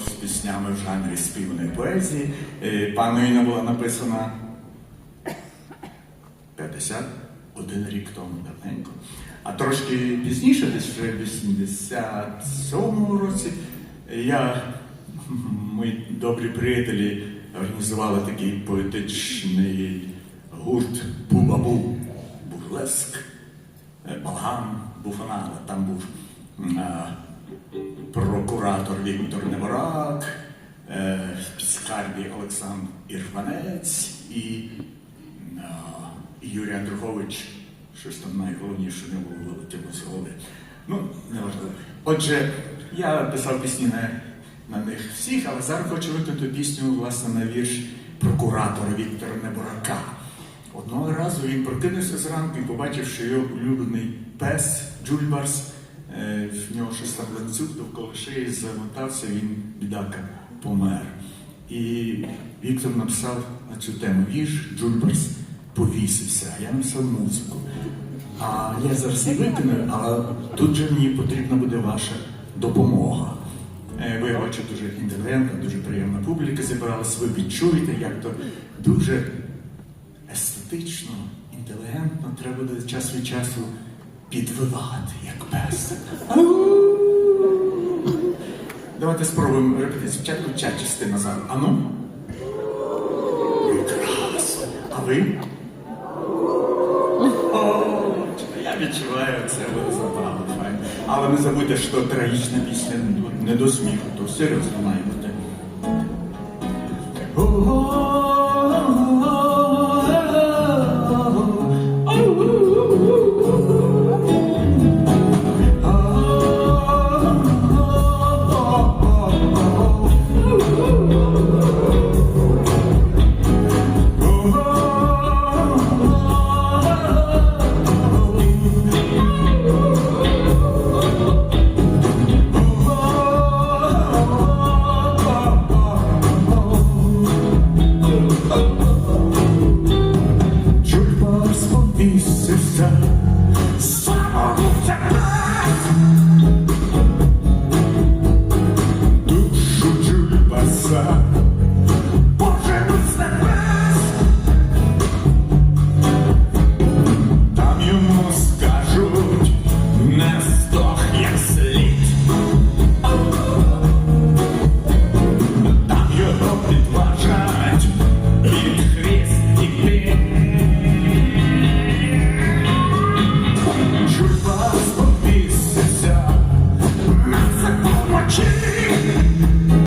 з піснями в жанрі співної поезії. Е, Пану була написана 51 рік тому давненько. А трошки пізніше, десь вже в 87-му році, я, мої добрі приятелі, організували такий поетичний гурт Бубабу, Бурлеск, Балгам, Буфанада. Там був прокуратор Віктор Неворак, е, в скарбі Олександр Ірванець і Юрій Андрухович, щось там найголовніше не було з голови. Ну, неважливо. Отже, я писав пісні на, на них всіх, але зараз хочу виконати пісню власне на вірш прокуратора Віктора Неборака. Одного разу він прокинувся зранку і побачив, що його улюблений пес Джульбарс, е, в нього щось там ланцюг довкола шиї замотався, він бідака помер. І Віктор написав на цю тему вірш Джульбарс повісився, я написав музику. А я зараз її виконую, але тут же мені потрібна буде ваша допомога. Е, Ви бачу дуже інтелігентна, дуже приємна публіка зібралась. Ви відчуєте, як то дуже естетично, інтелігентно треба буде час від часу підвивати, як пес. Давайте спробуємо репетицію. Спочатку ця частина зараз. Ану. Прекрасно. А ви? О, я відчуваю, це буде забавно. Але не забудьте, що трагічна пісня не до сміху, то серйозно має бути.